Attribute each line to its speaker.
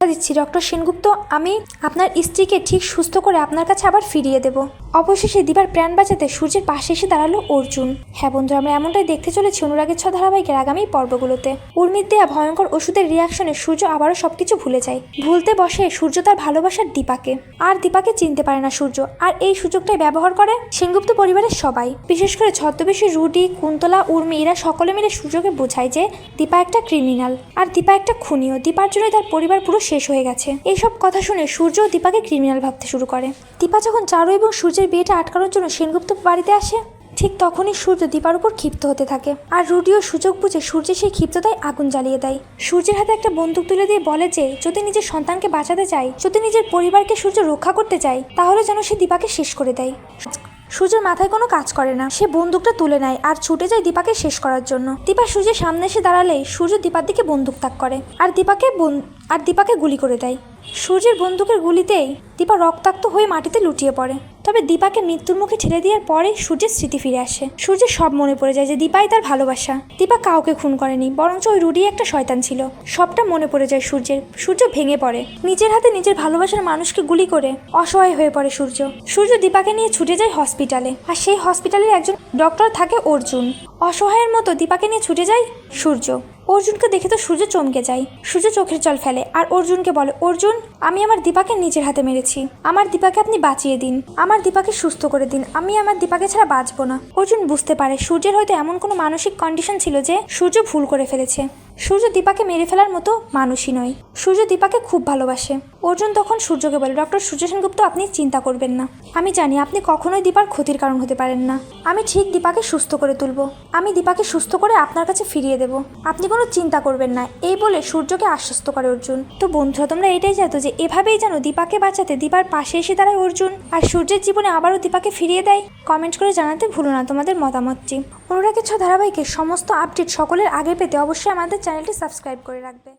Speaker 1: দিচ্ছি ডক্টর সেনগুপ্ত আমি আপনার স্ত্রীকে ঠিক সুস্থ করে আপনার কাছে আবার ফিরিয়ে দেব। অবশেষে দিবার প্রাণ বাঁচাতে সূর্যের পাশে এসে দাঁড়াল অর্জুন। হ্যাঁ বন্ধু, আমরা এমনটাই দেখতে চলেছি অনুরাগের ছ ধারাবাহিকের আগামী পর্বগুলোতে। উর্মির দেয়া ভয়ঙ্কর ওষুধের রিয়াকশনে সূর্য আবারও সবকিছু ভুলে যায়। ভুলতে বসে সূর্য তার ভালোবাসার দীপাকে। আর দীপাকে চিনতে পারে না সূর্য। আর এই সুযোগটাই ব্যবহার করে সেনগুপ্ত পরিবারের সবাই। বিশেষ করে ছদ্মবেশী রুডি কুন্তলা, উর্মি এরা সকলে মিলে সূর্যকে বোঝায় যে দীপা একটা ক্রিমিনাল আর দীপা একটা খুনিও। দীপার জন্যই তার পরিবার পুরো শেষ হয়ে গেছে। এইসব কথা শুনে সূর্য দীপাকে ক্রিমিনাল ভাবতে শুরু করে। দীপা যখন চারু এবং সূর্যের বিয়েটা আটকানোর জন্য সেনগুপ্ত বাড়িতে আসে, ঠিক তখনই সূর্য দীপার উপর ক্ষিপ্ত হতে থাকে। আর রুডিও সুযোগ বুঝে সূর্যের সেই ক্ষিপ্ততায় আগুন জ্বালিয়ে দেয়। সূর্যের হাতে একটা বন্দুক তুলে দিয়ে বলে যে, যদি নিজের সন্তানকে বাঁচাতে চায় যদি নিজের পরিবারকে সূর্য রক্ষা করতে চায় তাহলে যেন সে দীপাকে শেষ করে দেয়। সূর্যের মাথায় কোনো কাজ করে না। সে বন্দুকটা তুলে নেয় আর ছুটে যায় দীপাকে শেষ করার জন্য। দীপা সূর্যের সামনে এসে দাঁড়ালেই সূর্য দীপার দিকে বন্দুক তাক করে। আর দীপাকে আর দীপাকে গুলি করে দেয়। সূর্যের বন্দুকের গুলিতেই দীপা রক্তাক্ত হয়ে মাটিতে লুটিয়ে পড়ে। তবে দীপাকে মৃত্যুর মুখে ঠেলে দেওয়ার পরে সূর্যের স্মৃতি ফিরে আসে। সূর্যের সব মনে পড়ে যায় যে দীপাই তার ভালোবাসা। দীপা কাউকে খুন করেনি, বরঞ্চ ওই রুডি একটা শয়তান ছিল। সবটা মনে পড়ে যায় সূর্যের। সূর্য ভেঙে পড়ে। নিজের হাতে নিজের ভালোবাসার মানুষকে গুলি করে অসহায় হয়ে পড়ে সূর্য। সূর্য দীপাকে নিয়ে ছুটে যায় হসপিটালে। আর সেই হসপিটালের একজন ডক্টর থাকে অর্জুন। অসহায়ের মতো দীপাকে নিয়ে ছুটে যায় সূর্য। অর্জুনকে দেখে তো সূর্য চমকে যায়। সূর্য চোখের জল ফেলে আর অর্জুনকে বলে, অর্জুন, আমি আমার দীপাকে নিজের হাতে মেরেছি। আমার দীপাকে আপনি বাঁচিয়ে দিন। আমার দীপাকে সুস্থ করে দিন। আমি আমার দীপাকে ছাড়া বাঁচবো না। অর্জুন বুঝতে পারে, সূর্যের হয়তো এমন কোনো মানসিক কন্ডিশন ছিল যে সূর্য ভুল করে ফেলেছে। সূর্য দীপাকে মেরে ফেলার মতো মানুষই নয়। সূর্য দীপাকে খুব ভালোবাসে। অর্জুন তখন সূর্যকে বলে, ডক্টর সূর্য সেনগুপ্ত, আপনি চিন্তা করবেন না। আমি জানি আপনি কখনোই দীপার ক্ষতির কারণ হতে পারেন না। আমি ঠিক দীপাকে সুস্থ করে তুলব। আমি দীপাকে সুস্থ করে আপনার কাছে ফিরিয়ে দেব। আপনি কোনো চিন্তা করবেন না। এই বলে সূর্যকে আশ্বস্ত করে অর্জুন। তো বন্ধুরা, তোমরা এটাই জানো যে, এভাবেই যেন দীপাকে বাঁচাতে দীপার পাশে এসে দাঁড়ায় অর্জুন। আর সূর্যের জীবনে আবারও দীপাকে ফিরিয়ে দেয়। কমেন্ট করে জানাতে ভুলো না তোমাদের মতামতটি। অনুরাগের ছ ধারাবাহিকের সমস্ত আপডেট সকলের আগে পেতে অবশ্যই আমাদের চ্যানেলটি সাবস্ক্রাইব করে রাখবে।